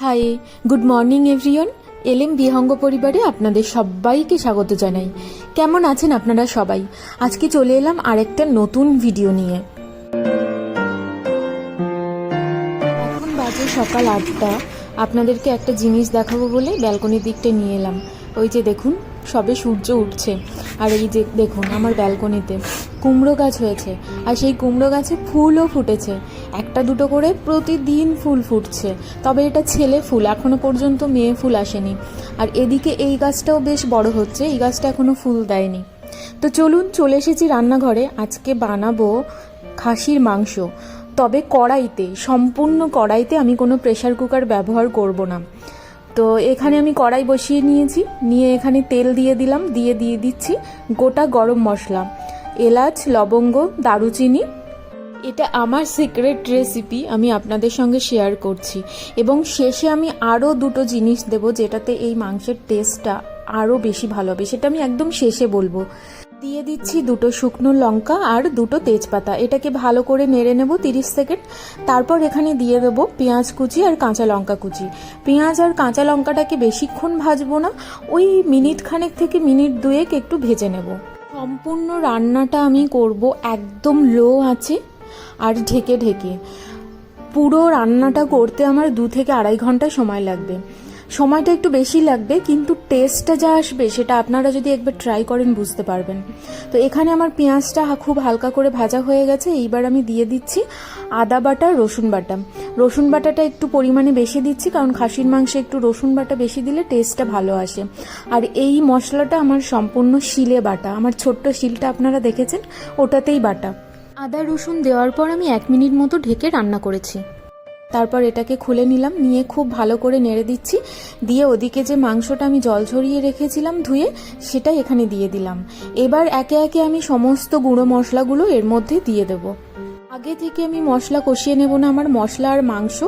Hi good morning everyone LM Bihanga পরিবারে আপনাদের সবাইকে স্বাগত জানাই। কেমন আছেন আপনারা সবাই? আজকে চলে এলাম আরেকটা নতুন ভিডিও নিয়ে। এখন বাজে সকাল আটটা। আপনাদেরকে একটা জিনিস দেখাবো বলে ব্যালকনির দিকটা নিয়ে এলাম। ওই যে দেখুন, সবে সূর্য উঠছে। আর এই যে দেখুন, আমার ব্যালকনিতে কুমড়ো গাছ হয়েছে। আর সেই কুমড়ো গাছে ফুলও ফুটেছে। একটা দুটো করে প্রতিদিন ফুল ফুটছে। তবে এটা ছেলে ফুল, এখনও পর্যন্ত মেয়ে ফুল আসেনি। আর এদিকে এই গাছটাও বেশ বড় হচ্ছে, এই গাছটা এখনও ফুল দেয়নি। তো চলুন চলে এসেছি রান্নাঘরে, আজকে বানাবো খাসির মাংস। তবে কড়াইতে, সম্পূর্ণ কড়াইতে আমি কোনো প্রেশার কুকার ব্যবহার করব না। তো এখানে আমি কড়াই বসিয়ে নিয়েছি, নিয়ে এখানে তেল দিয়ে দিলাম, দিয়ে দিয়ে দিচ্ছি গোটা গরম মশলা। এলাচ, লবঙ্গ, দারুচিনি এটা আমার সিক্রেট রেসিপি আমি আপনাদের সঙ্গে শেয়ার করছি। এবং শেষে আমি আরও দুটো জিনিস দেব যেটাতে এই মাংসের টেস্টটা আরও বেশি ভালো হবে। সেটা আমি একদম শেষে বলব। দিয়ে দিচ্ছি দুটো শুকনো লঙ্কা আর দুটো তেজপাতা। এটাকে ভালো করে নেড়ে নেব তিরিশ সেকেন্ড তারপর এখানে দিয়ে দেবো পেঁয়াজ কুচি আর কাঁচা লঙ্কা কুচি। পেঁয়াজ আর কাঁচা লঙ্কাটাকে বেশিক্ষণ ভাজবো না, ওই মিনিট খানেক থেকে মিনিট দুয়েক একটু ভেজে নেব। সম্পূর্ণ রান্নাটা আমি করব একদম লো আছে আর ঢেকে ঢেকে। পুরো রান্নাটা করতে আমার দু থেকে আড়াই ঘণ্টা সময় লাগবে। সময়টা একটু বেশি লাগবে, কিন্তু টেস্টটা যা আসবে সেটা আপনারা যদি একবার ট্রাই করেন বুঝতে পারবেন। তো এখানে আমার পেঁয়াজটা খুব হালকা করে ভাজা হয়ে গেছে। এইবার আমি দিয়ে দিচ্ছি আদা বাটা, রসুন বাটা। রসুন বাটাটা একটু পরিমাণে বেশি দিচ্ছি, কারণ খাসির মাংসে একটু রসুন বাটা বেশি দিলে টেস্টটা ভালো আসে। আর এই মশলাটা আমার সম্পূর্ণ শিলে বাটা। আমার ছোট্ট শিলটা আপনারা দেখেছেন, ওটাতেই বাটা। আদা, রসুন দেওয়ার পর আমি এক মিনিট মতো ঢেকে রান্না করেছি। তারপর এটাকে খুলে নিলাম, নিয়ে খুব ভালো করে নেড়ে দিচ্ছি। দিয়ে ওদিকে যে মাংসটা আমি জল ঝরিয়ে রেখেছিলাম ধুয়ে সেটা এখানে দিয়ে দিলাম। এবার একে একে আমি সমস্ত গুঁড়ো মশলাগুলো এর মধ্যে দিয়ে দেবো। আগে থেকে আমি মশলা কষিয়ে নেব না, আমার মশলা আর মাংস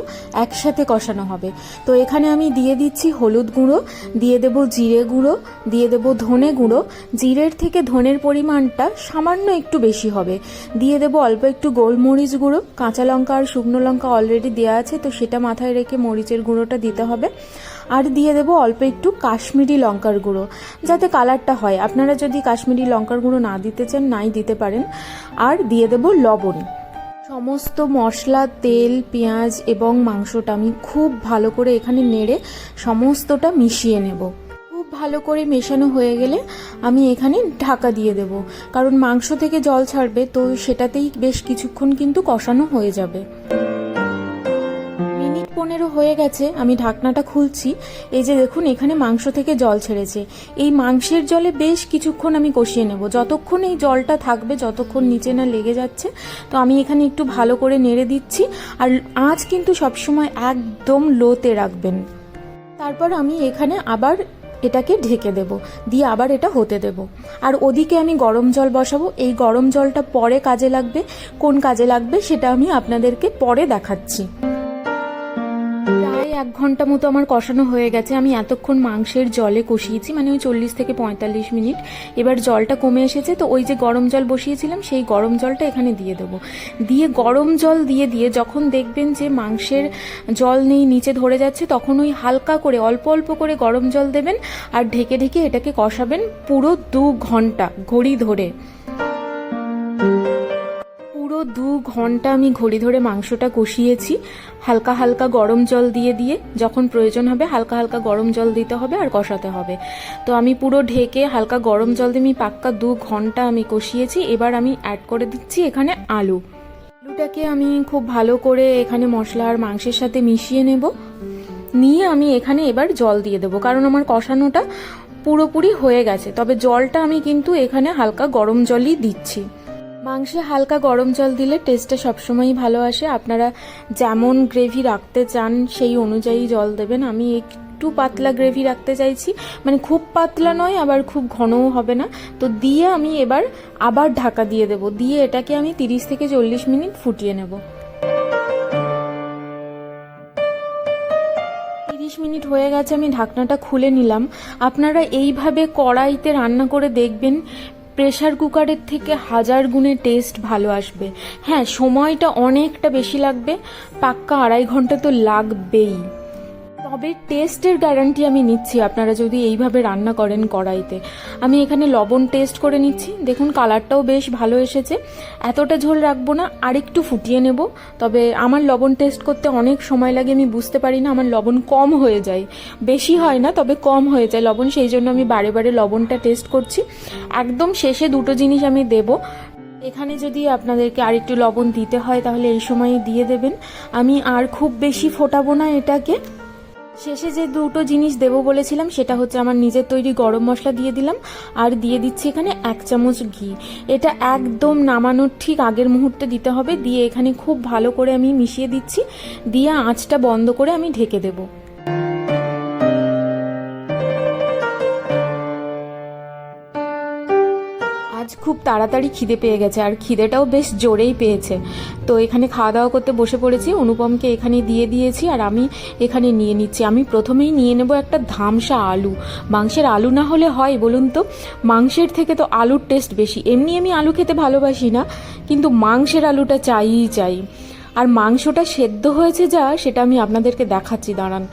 একসাথে কষানো হবে। তো এখানে আমি দিয়ে দিচ্ছি হলুদ গুঁড়ো, দিয়ে দেব জিরে গুঁড়ো, দিয়ে দেব ধনে গুঁড়ো। জিরের থেকে ধনের পরিমাণটা সামান্য একটু বেশি হবে। দিয়ে দেব অল্প একটু গোলমরিচ গুঁড়ো, কাঁচা লঙ্কা আর শুকনো লঙ্কা অলরেডি দেওয়া আছে, তো সেটা মাথায় রেখে মরিচের গুঁড়োটা দিতে হবে। আর দিয়ে দেব অল্প একটু কাশ্মীরি লঙ্কার গুঁড়ো, যাতে কালারটা হয়। আপনারা যদি কাশ্মীরি লঙ্কার গুঁড়ো না দিতে চান, নাই দিতে পারেন। আর দিয়ে দেব লবণ। সমস্ত মশলা, তেল, পেঁয়াজ এবং মাংসটা আমি খুব ভালো করে এখানে নেড়ে সমস্তটা মিশিয়ে নেব। খুব ভালো করে মেশানো হয়ে গেলে আমি এখানে ঢাকা দিয়ে দেব। কারণ মাংস থেকে জল ছাড়বে, তো সেটাতেই বেশ কিছুক্ষণ কিন্তু কষানো হয়ে যাবে। পনেরো হয়ে গেছে, আমি ঢাকনাটা খুলছি। এই যে দেখুন, এখানে মাংস থেকে জল ছেড়েছে। এই মাংসের জলে বেশ কিছুক্ষণ আমি কষিয়ে নেব। যতক্ষণ এই জলটা থাকবে, যতক্ষণ নিচে না লেগে যাচ্ছে, তো আমি এখানে একটু ভালো করে নেড়ে দিচ্ছি। আর আঁচ কিন্তু সবসময় একদম লোতে রাখবেন। তারপর আমি এখানে আবার এটাকে ঢেকে দেব, দিয়ে আবার এটা হতে দেব। আর ওদিকে আমি গরম জল বসাবো। এই গরম জলটা পরে কাজে লাগবে। কোন কাজে লাগবে, সেটা আমি আপনাদেরকে পরে দেখাচ্ছি। প্রায় এক ঘণ্টা মতো আমার কষানো হয়ে গেছে। আমি এতক্ষণ মাংসের জলে কষিয়েছি মানে ওই চল্লিশ থেকে পঁয়তাল্লিশ মিনিট। এবার জলটা কমে এসেছে, তো ওই যে গরম জল বসিয়েছিলাম, সেই গরম জলটা এখানে দিয়ে দেবো। দিয়ে গরম জল দিয়ে দিয়ে যখন দেখবেন যে মাংসের জল নেই, নিচে ধরে যাচ্ছে, তখন ওই হালকা করে, অল্প অল্প করে গরম জল দেবেন আর ঢেকে ঢেকে এটাকে কষাবেন পুরো দু ঘণ্টা, ঘড়ি ধরে। দু ঘণ্টা আমি ঘড়ি ধরে মাংসটা কষিয়েছি, হালকা হালকা গরম জল দিয়ে দিয়ে, যখন প্রয়োজন হবে হালকা হালকা গরম জল দিতে হবে আর কষাতে হবে। তো আমি পুরো ঢেকে হালকা গরম জল দিয়ে আমি পাক্কা দু ঘণ্টা আমি কষিয়েছি, এবার আমি অ্যাড করে দিচ্ছি এখানে আলু। আলুটাকে আমি খুব ভালো করে এখানে মশলা আর মাংসের সাথে মিশিয়ে নেব। নিয়ে আমি এখানে এবার জল দিয়ে দেবো, কারণ আমার কষানোটা পুরোপুরি হয়ে গেছে, তবে জলটা আমি কিন্তু এখানে হালকা গরম জলই দিচ্ছি। মাংসে হালকা গরম জল দিলে টেস্টটা সবসময়ই ভালো আসে। আপনারা যেমন গ্রেভি রাখতে চান, সেই অনুযায়ী জল দেবেন। আমি একটু পাতলা গ্রেভি রাখতে চাইছি। মানে খুব পাতলা নয়, আবার খুব ঘনও হবে না। তো দিয়ে আমি এবার আবার ঢাকা দিয়ে দেব। দিয়ে এটাকে আমি তিরিশ থেকে চল্লিশ মিনিট ফুটিয়ে নেব। তিরিশ মিনিট হয়ে গেছে, আমি ঢাকনাটা খুলে নিলাম। আপনারা এইভাবে কড়াইতে রান্না করে দেখবেন প্রেশার কুকারের থেকে হাজার গুণে টেস্ট ভালো আসবে। হ্যাঁ সময়টা অনেকটা বেশি লাগবে, পাক্কা আড়াই ঘণ্টা তো লাগবেই। তবে টেস্টের গ্যারান্টি আমি নিচ্ছি। আপনারা যদি এইভাবে রান্না করেন কড়াইতে। আমি এখানে লবণ টেস্ট করে নিচ্ছি। দেখুন কালারটাও বেশ ভালো এসেছে। এতটা ঝোল রাখব না, আরেকটু ফুটিয়ে নেব। তবে আমার লবণ টেস্ট করতে অনেক সময় লাগে, আমি বুঝতে পারি না, আমার লবণ কম হয়ে যায়। বেশি হয় না, তবে কম হয়ে যায় লবণ, সেই জন্য আমি বারে বারে লবণটা টেস্ট করছি। একদম শেষে দুটো জিনিস আমি দেবো। এখানে যদি আপনাদেরকে আরেকটু লবণ দিতে হয়, তাহলে এই সময় দিয়ে দেবেন। আমি আর খুব বেশি ফোটাবো না এটাকে। শেষে যে দুটো জিনিস দেবো বলেছিলাম, সেটা হচ্ছে আমার নিজের তৈরি গরম মশলা দিয়ে দিলাম, আর দিয়ে দিচ্ছি এখানে এক চামচ ঘি। এটা একদম নামানোর ঠিক আগের মুহূর্তে দিতে হবে, দিয়ে এখানে খুব ভালো করে আমি মিশিয়ে দিচ্ছি, দিয়ে আঁচটা বন্ধ করে আমি ঢেকে দেবো। আজ খুব তাড়াতাড়ি খিদে পেয়ে গেছে, আর খিদেটাও বেশ জোরেই পেয়েছে। তো এখানে খাওয়া দাওয়া করতে বসে পড়েছি, অনুপমকে এখানে দিয়ে দিয়েছি, আর আমি এখানে নিয়ে নিচ্ছি। আমি প্রথমেই নিয়ে নেব একটা ধামসা আলু। মাংসের আলু না হলে হয়, বলুন তো? মাংসের থেকে তো আলুর টেস্ট বেশি। এমনি আমি আলু খেতে ভালোবাসি না, কিন্তু মাংসের আলুটা চাইই চাই। আর মাংসটা সেদ্ধ হয়েছে যা, সেটা আমি আপনাদেরকে দেখাচ্ছি, দাঁড়ান।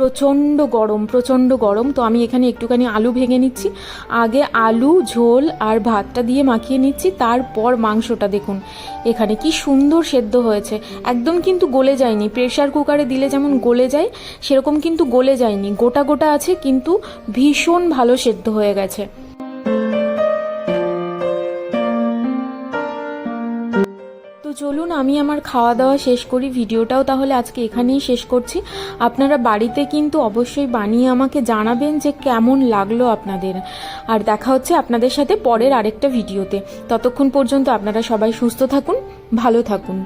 প্রচণ্ড গরম প্রচণ্ড গরম। তো আমি এখানে একটুখানি আলু ভেঙে নিচ্ছি। আগে আলু, ঝোল আর ভাতটা দিয়ে মাখিয়ে নিচ্ছি। তারপর মাংসটা দেখুন, এখানে কি সুন্দর সেদ্ধ হয়েছে। একদম কিন্তু গলে যায়নি। প্রেশার কুকারে দিলে যেমন গলে যায়, সেরকম কিন্তু গলে যায়নি। গোটা গোটা আছে, কিন্তু ভীষণ ভালো সেদ্ধ হয়ে গেছে। তো চলুন, আমি আমার খাওয়া দাওয়া শেষ করি, ভিডিওটাও তাহলে আজকে এখানেই শেষ করছি। আপনারা বাড়িতে কিন্তু অবশ্যই বানিয়ে আমাকে জানাবেন যে কেমন লাগল আপনাদের। আর দেখা হচ্ছে আপনাদের সাথে পরের আরেকটা ভিডিওতে। ততক্ষণ পর্যন্ত আপনারা সবাই সুস্থ থাকুন, ভালো থাকুন।